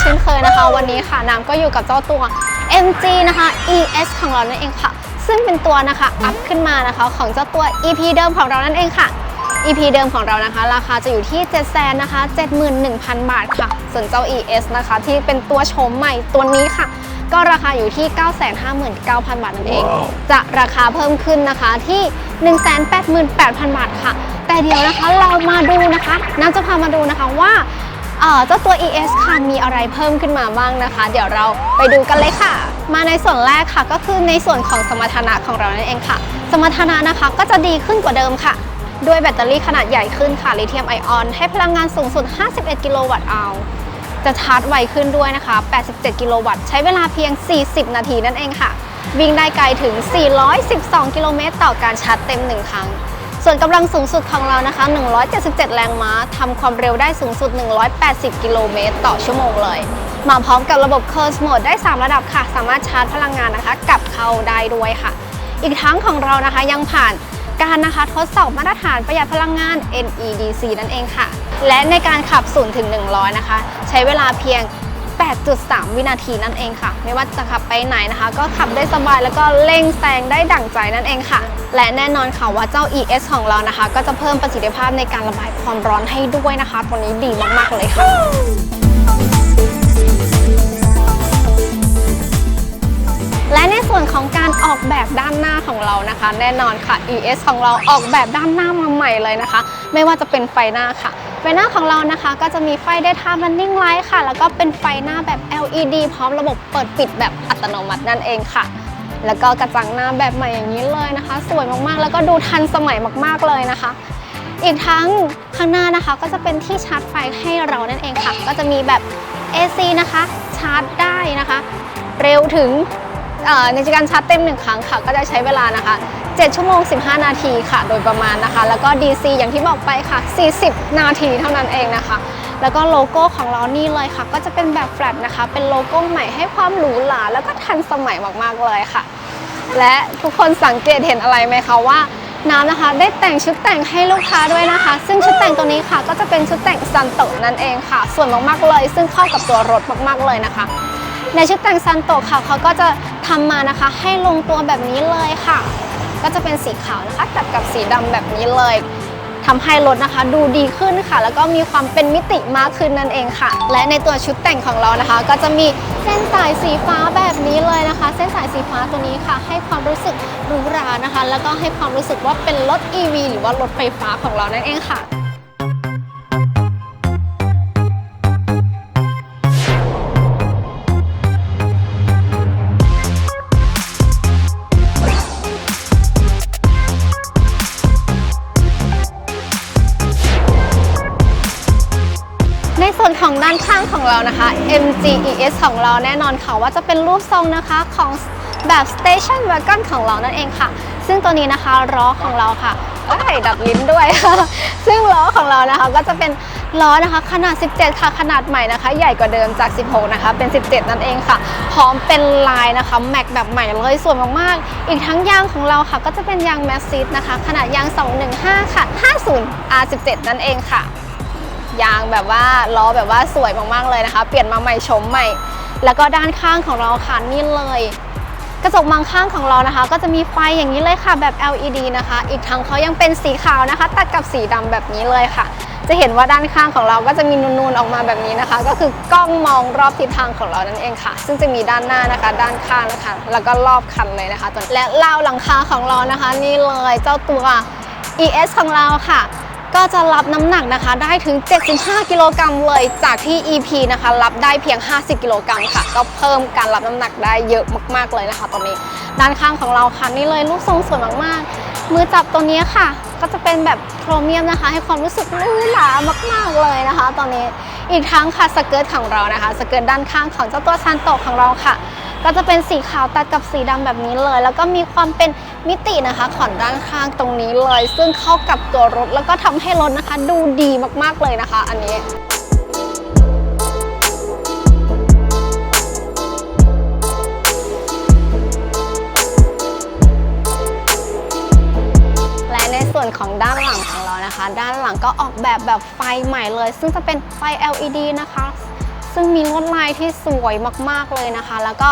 เช่นเคยนะคะ วันนี้ค่ะน้ำก็อยู่กับเจ้าตัว MG นะคะ ES ของเรานั่นเองค่ะ ซึ่งเป็นตัวนะคะอัพขึ้นมานะคะของเจ้าตัว EP เดิมของเรานั่นเองค่ะ EP เดิมของเรานะคะ ราคาจะอยู่ที่ 7 0 0 0 0นะคะ71,000 บาทค่ะ ส่วนเจ้า ES นะคะ ที่เป็นตัวโฉมใหม่ตัวนี้ค่ะ ก็ราคาอยู่ที่ 959,000 บาทนั่นเอง จะราคาเพิ่มขึ้นนะคะที่ 188,000 บาทค่ะ แต่เดี๋ยวนะคะเรามาดูนะคะน้ำจะพามาดูนะคะว่า เจ้าตัว ES ค่ะมีอะไรเพิ่มขึ้นมาบ้างนะคะ เดี๋ยวเราไปดูกันเลยค่ะ มาในส่วนแรกค่ะก็คือในส่วนของสมรรถนะของเรานั่นเองค่ะ สมรรถนะนะคะก็จะดีขึ้นกว่าเดิมค่ะ ด้วยแบตเตอรี่ขนาดใหญ่ขึ้นค่ะลิเธียมไอออน ให้พลังงานสูงสุด 51 กิโลวัตต์อาจะชาร์จไวขึ้นด้วยนะคะ 87 กิโลวัตต์ ใช้เวลาเพียง 40 นาทีนั่นเองค่ะ วิ่งได้ไกลถึง 412 กิโลเมตรต่อการชาร์จเต็ม 1 ครั้ง ส่วนกำลังสูงสุดของเรานะคะ 177 แรงม้าทำความเร็วได้สูงสุด 180 กิโลเมตรต่อชั่วโมงเลย มาพร้อมกับระบบ Curve Mode ได้ 3 ระดับค่ะ สามารถชาร์จพลังงานนะคะกลับเข้าได้ด้วยค่ะ อีกทั้งของเรานะคะยังผ่านการนะคะทดสอบมาตรฐานประหยัดพลังงาน NEDC นั่นเองค่ะ และในการขับ0ถึง100 นะคะ ใช้เวลาเพียง 8.3 วินาทีนั่นเองค่ะ ไม่ว่าจะขับไปไหนนะคะ ก็ขับได้สบายแล้วก็เร่งแซงได้ดั่งใจนั่นเองค่ะ และแน่นอนค่ะว่าเจ้า ES ของเรานะคะ ก็จะเพิ่มประสิทธิภาพในการระบายความร้อนให้ด้วยนะคะ ตัวนี้ดีมากๆเลยค่ะและในส่วนของการออกแบบด้านหน้าของเรานะคะ แน่นอนค่ะ ES ของเราออกแบบด้านหน้ามาใหม่เลยนะคะ ไม่ว่าจะเป็นไฟหน้าค่ะ ไฟหน้าของเรานะคะก็จะมีไฟ daytime running light ค่ะ แล้วก็เป็นไฟหน้าแบบ LED พร้อมระบบเปิดปิดแบบอัตโนมัตินั่นเองค่ะ แล้วก็กระจังหน้าแบบใหม่อย่างนี้เลยนะคะ สวยมากๆ แล้วก็ดูทันสมัยมากๆเลยนะคะ อีกทั้งข้างหน้านะคะก็จะเป็นที่ชาร์จไฟให้เรานั่นเองค่ะ ก็จะมีแบบ AC นะคะ ชาร์จได้นะคะ เร็วถึงเอ่อในการชาร์จเต็มหนึ่งครั้งค่ะ ก็จะใช้เวลานะคะ 7 ชั่วโมง 15 นาทีค่ะ โดยประมาณนะคะ แล้วก็ DC อย่างที่บอกไปค่ะ 40 นาทีเท่านั้นเองนะคะ แล้วก็โลโก้ของเรานี่เลยค่ะ ก็จะเป็นแบบแฟลตนะคะ เป็นโลโก้ใหม่ให้ความหรูหราแล้วก็ทันสมัยมากๆเลยค่ะ และทุกคนสังเกตเห็นอะไรไหมคะว่าน้ำนะคะได้แต่งชุดแต่งให้ลูกค้าด้วยนะคะ ซึ่งชุดแต่งตัวนี้ค่ะ ก็จะเป็นชุดแต่งซันโตนั่นเองค่ะสวยมากๆเลย ซึ่งเข้ากับตัวรถมากๆเลยนะคะ ในชุดแต่งซันโตค่ะเขาก็จะทำมานะคะ ให้ลงตัวแบบนี้เลยค่ะ ก็จะเป็นสีขาวนะคะตัดกับสีดำแบบนี้เลยทำให้รถนะคะดูดีขึ้นค่ะ แล้วก็มีความเป็นมิติมากขึ้นนั่นเองค่ะ และในตัวชุดแต่งของเรานะคะ ก็จะมีเส้นสายสีฟ้าแบบนี้เลยนะคะ เส้นสายสีฟ้าตัวนี้ค่ะ ให้ความรู้สึกหรูหรานะคะ แล้วก็ให้ความรู้สึกว่าเป็นรถ EV หรือว่ารถไฟฟ้าของเรานั่นเองค่ะ ของด้านข้างของเรานะคะ MGES ของเราแน่นอนค่ะว่าจะเป็นรูปทรงนะคะของแบบ Station Wagon ของเรานั่นเองค่ะ ซึ่งตัวนี้นะคะล้อของเราค่ะเอ้ยดัดลิ้นด้วย ซึ่งล้อของเรานะคะก็จะเป็นล้อนะคะขนาด 17 ค่ะ ขนาดใหม่นะคะ ใหญ่กว่าเดิมจาก 16 นะคะ เป็น 17 นั่นเองค่ะ พร้อมเป็นลายนะคะแม็กแบบใหม่เลยสวยมากๆ อีกทั้งยางของเราค่ะ ก็จะเป็นยางแมสซิสนะคะ ขนาดยาง 215 ค่ะ 50 R17 นั่นเองค่ะ ยางแบบว่าล้อแบบว่าสวยมากๆเลยนะคะ เปลี่ยนมาใหม่ชมใหม่ แล้วก็ด้านข้างของเราค่ะนี่เลย กระจกมองข้างของเรานะคะ ก็จะมีไฟอย่างนี้เลยค่ะแบบ LED นะคะ อีกทั้งเขายังเป็นสีขาวนะคะ ตัดกับสีดำแบบนี้เลยค่ะ จะเห็นว่าด้านข้างของเราก็จะมีนูนๆออกมาแบบนี้นะคะ ก็คือกล้องมองรอบทิศทางของเรานั่นเองค่ะ ซึ่งจะมีด้านหน้านะคะ ด้านข้างนะคะ แล้วก็รอบคันเลยนะคะตัวและราหลังคาของเรานะคะ นี่เลยเจ้าตัว ES ของเราค่ะ ก็จะรับน้ำหนักนะคะได้ถึง 75 กิโลกรัมเลยจากที่ EP นะคะรับได้เพียง 50 กิโลกรัมค่ะ ก็เพิ่มการรับน้ำหนักได้เยอะมากๆเลยนะคะ ตอนนี้ด้านข้างของเราค่ะนี่เลยรูปทรงสวยมากๆ มือจับตัวนี้ค่ะ ก็จะเป็นแบบโครเมียมนะคะ ให้ความรู้สึกหรูหรามากๆเลยนะคะ ตอนนี้อีกทั้งค่ะสเกิร์ตของเรานะคะสเกิร์ตด้านข้างของเจ้าตัวซันโตของเราค่ะ ก็จะเป็นสีขาวตัดกับสีดำแบบนี้เลย แล้วก็มีความเป็นมิตินะคะของด้านข้างตรงนี้เลย ซึ่งเข้ากับตัวรถ แล้วก็ทำให้รถนะคะ ดูดีมากๆเลยนะคะ อันนี้และในส่วนของด้านหลังของเรานะคะ ด้านหลังก็ออกแบบแบบไฟใหม่เลย ซึ่งจะเป็นไฟ LED นะคะ ซึ่งมีลวดลายที่สวยมากๆเลยนะคะ แล้วก็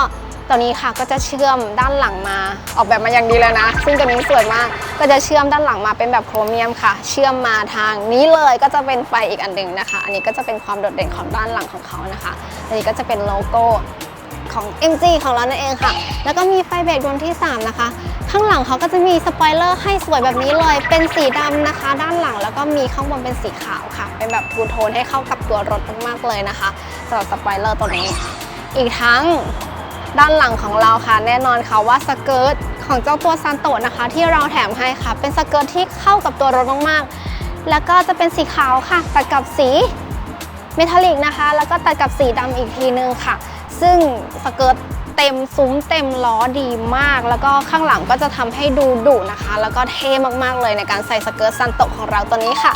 ตัวนี้ค่ะก็จะเชื่อมด้านหลังมา ออกแบบมาอย่างดีเลยนะ ซึ่งตัวนี้สวยมากก็จะเชื่อมด้านหลังมาเป็นแบบโครเมียมค่ะ เชื่อมมาทางนี้เลยก็จะเป็นไฟอีกอันหนึ่งนะคะ อันนี้ก็จะเป็นความโดดเด่นของด้านหลังของเขานะคะอันนี้ก็จะเป็นโลโก้ของ MG ของเรานั่นเองค่ะ แล้วก็มีไฟเบรกดวงที่ 3 นะคะ ข้างหลังเขาก็จะมีสปอยเลอร์ให้สวยแบบนี้เลย เป็นสีดำนะคะ ด้านหลังแล้วก็มีข้างบนเป็นสีขาวค่ะ เป็นแบบทูโทนให้เข้ากับตัวรถมากๆเลยนะคะสำหรับสปอยเลอร์ตัวนี้ อีกทั้ง ด้านหลังของเราค่ะ แน่นอนค่ะว่าสเกิร์ตของเจ้าตัวซันโตะนะคะ ที่เราแถมให้ค่ะ เป็นสเกิร์ตที่เข้ากับตัวรถมากๆ แล้วก็จะเป็นสีขาวค่ะ ตัดกับสีเมทัลลิกนะคะ แล้วก็ตัดกับสีดำอีกทีนึงค่ะ ซึ่งสเกิร์ตเต็มซุ้มเต็มล้อดีมาก แล้วก็ข้างหลังก็จะทำให้ดูดุนะคะ แล้วก็เท่มากๆเลยในการใส่สเกิร์ตซันโตะของเราตัวนี้ค่ะ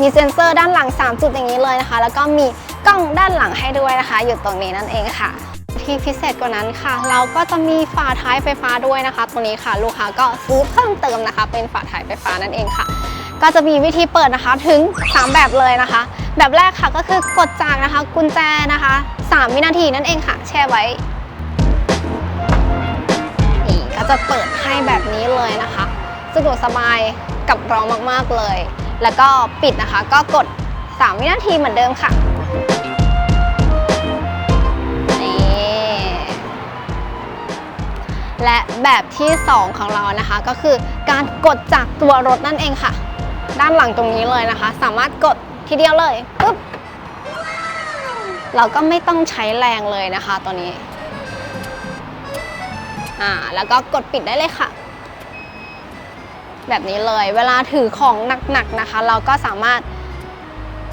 มีเซ็นเซอร์ด้านหลัง 3 จุดอย่างนี้เลยนะคะ แล้วก็มีกล้องด้านหลังให้ด้วยนะคะ อยู่ตรงนี้นั่นเองค่ะ ที่พิเศษกว่านั้นค่ะ เราก็จะมีฝาท้ายไฟฟ้าด้วยนะคะตัวนี้ค่ะลูกค้าก็ซื้อเพิ่มเติมนะคะ เป็นฝาท้ายไฟฟ้านั่นเองค่ะ ก็จะมีวิธีเปิดนะคะถึง 3 แบบเลยนะคะ แบบแรกค่ะก็คือกดจากนะคะ กุญแจนะคะ 3 วินาทีนั่นเองค่ะ แช่ไว้นี่ก็จะเปิดให้แบบนี้เลยนะคะสะดวกสบายกับเรามากๆเลย แล้วก็ปิดนะคะก็กด 3 วินาทีเหมือนเดิมค่ะ และแบบที่ 2 ของเรานะคะ ก็คือการกดจากตัวรถนั่นเองค่ะ ด้านหลังตรงนี้เลยนะคะ สามารถกดทีเดียวเลยปุ๊บเราก็ไม่ต้องใช้แรงเลยนะคะตัวนี้อ่าแล้วก็กดปิดได้เลยค่ะ แบบนี้เลยเวลาถือของหนักๆนะคะ เราก็สามารถ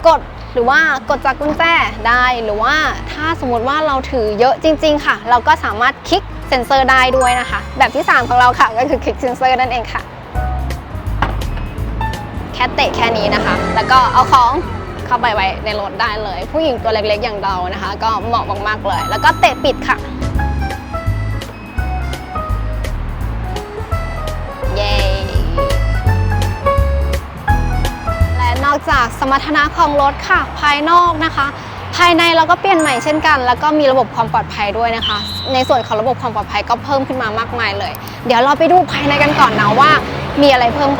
กดหรือว่ากดจากกุญแจได้หรือว่าถ้าสมมติว่าเราถือเยอะจริง ๆ ค่ะ เราก็สามารถคลิก เซ็นเซอร์ได้ด้วยนะคะ แบบที่ 3 ของเราค่ะก็คือคลิกเซ็นเซอร์นั่นเองค่ะ แค่เตะแค่นี้นะคะ แล้วก็เอาของเข้าไปไว้ในรถได้เลย ผู้หญิงตัวเล็กๆอย่างเรานะคะ ก็เหมาะมากๆเลย แล้วก็เตะปิดค่ะเย้และนอกจากสมรรถนะของรถค่ะ ภายนอกนะคะ ภายในเราก็เปลี่ยนใหม่เช่นกัน แล้วก็มีระบบความปลอดภัยด้วยนะคะ ในส่วนของระบบความปลอดภัยก็เพิ่มขึ้นมามากมายเลย เดี๋ยวเราไปดูภายในกันก่อนนะว่า มีอะไรเพิ่ม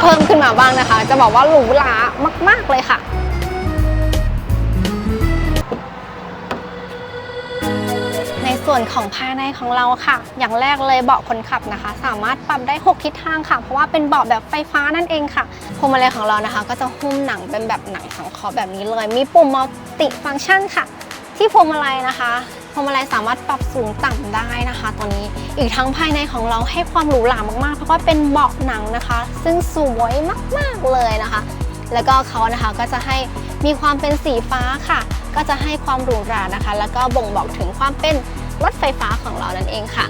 เพิ่มขึ้นมาบ้างนะคะ จะบอกว่าหรูหรามาก ๆเลยค่ะ ส่วนของภายในของเราค่ะ อย่างแรกเลยเบาะคนขับนะคะ สามารถปรับได้ 6 ทิศทางค่ะ เพราะว่าเป็นเบาะแบบไฟฟ้านั่นเองค่ะพวงมาลัยของเรานะคะ ก็จะหุ้มหนังเป็นแบบหนังสังเคราะห์แบบนี้เลย มีปุ่มมัลติฟังก์ชันค่ะ ที่พวงมาลัยนะคะพวงมาลัยสามารถปรับสูงต่ำได้นะคะตอนนี้ อีกทั้งภายในของเราให้ความหรูหรามากๆ เพราะว่าเป็นเบาะหนังนะคะ ซึ่งสวยมากๆเลยนะคะ แล้วก็เขานะคะก็จะให้มีความเป็นสีฟ้าค่ะ ก็จะให้ความหรูหรานะคะ แล้วก็บ่งบอกถึงความเป็น รถไฟฟ้าของเรานั่นเองค่ะ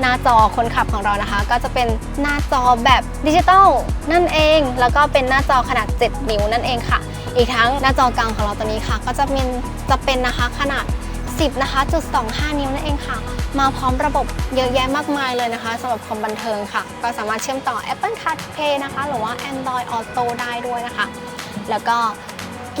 หน้าจอคนขับของเรานะคะ ก็จะเป็นหน้าจอแบบดิจิตอลนั่นเอง แล้วก็เป็นหน้าจอขนาด 7 นิ้วนั่นเองค่ะ อีกทั้งหน้าจอกลางของเราตัวนี้ค่ะ ก็จะเป็นจะเป็นนะคะขนาด 10นะคะจุด25 นิ้วนั่นเองค่ะ มาพร้อมระบบเยอะแยะมากมายเลยนะคะสำหรับความบันเทิงค่ะ ก็สามารถเชื่อมต่อ Apple CarPlay นะคะ หรือว่า Android Auto ได้ด้วยนะคะ แล้วก็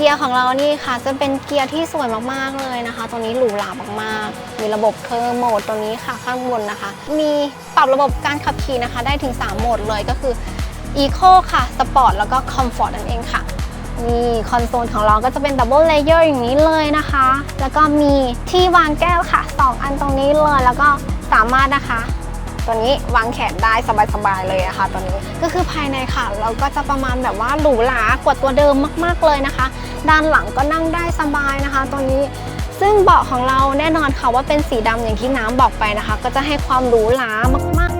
เกียร์ของเรานี่ค่ะ จะเป็นเกียร์ที่สวยมากๆเลยนะคะ ตัวนี้หรูหรามากๆ มีระบบเคอร์โหมดตัวนี้ค่ะข้างบนนะคะ มีปรับระบบการขับขี่นะคะ ได้ถึง 3 โหมดเลยก็คือ Eco ค่ะ Sport แล้วก็ Comfort นั่นเองค่ะนี่คอนโซลของเราก็จะเป็นดับเบิลเลเยอร์อย่างนี้เลยนะคะ แล้วก็มีที่วางแก้วค่ะ 2 อันตรงนี้เลย แล้วก็สามารถนะคะ ตัวนี้วางแขนได้สบายๆเลยอะค่ะตัวนี้ก็คือภายในค่ะ เราก็จะประมาณแบบว่าหรูหรากว่าตัวเดิมมากๆเลยนะคะ ด้านหลังก็นั่งได้สบายนะคะ ตัวนี้ซึ่งเบาะของเราแน่นอนค่ะว่าเป็นสีดำอย่างที่น้ำบอกไปนะคะ ก็จะให้ความหรูหรามากๆ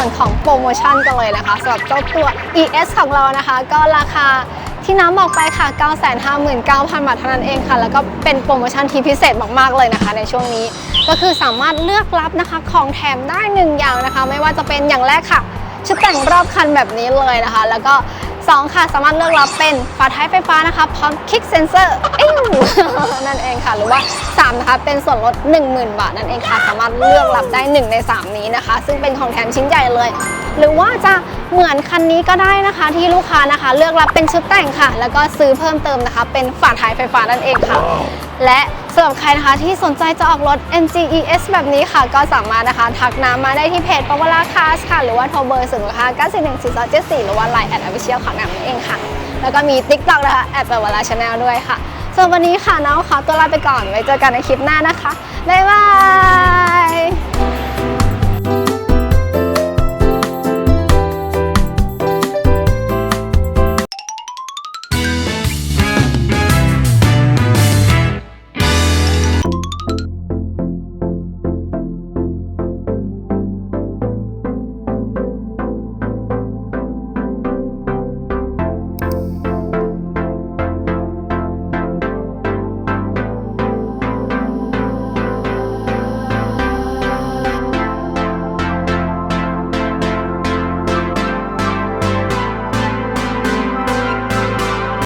ส่วนของโปรโมชั่นกันเลยนะคะสำหรับเจ้าตัว ES ของเรานะคะ ก็ราคาที่น้ำบอกไปค่ะ 959,000 บาทเท่านั้นเองค่ะ แล้วก็เป็นโปรโมชั่นที่พิเศษมากๆเลยนะคะ ในช่วงนี้ ก็คือสามารถเลือกรับนะคะของแถมได้หนึ่งอย่างนะคะ ไม่ว่าจะเป็นอย่างแรกค่ะชุดแต่งรอบคันแบบนี้เลยนะคะ แล้วก็ 2 ค่ะ สามารถเลือกรับเป็นฝาท้ายไฟฟ้านะคะพร้อมคลิกเซนเซอร์เอ้วนั่นเองค่ะ หรือว่า 3 นะคะ เป็นส่วนลด 10,000 บาทนั่นเองค่ะ สามารถเลือกรับได้ 1 ใน 3 นี้นะคะ ซึ่งเป็นของแถมชิ้นใหญ่เลย หรือว่าจะเหมือนคันนี้ก็ได้นะคะ ที่ลูกค้านะคะ เลือกรับเป็นชุดแต่งค่ะ แล้วก็ซื้อเพิ่มเติมนะคะ เป็นฝาท้ายไฟฟ้านั่นเองค่ะ และสำหรับใครนะคะที่สนใจจะออกรถ MGES แบบนี้ค่ะ ก็สามารถนะคะทักน้ำมาได้ที่เพจปวราคาสค่ะ หรือว่าโทรเบอร์0 5 9 4 1 4 2 7 4หรือว่า Line แอดอ f ิเชียลของน้ำนั่นเองค่ะ แล้วก็มี TikTok นะคะแอดปวราชาแนลด้วยค่ะส่วนวันนี้ค่ะน้องขอตัวลาไปก่อนไว้เจอกันในคลิปหน้านะคะบ๊ายบาย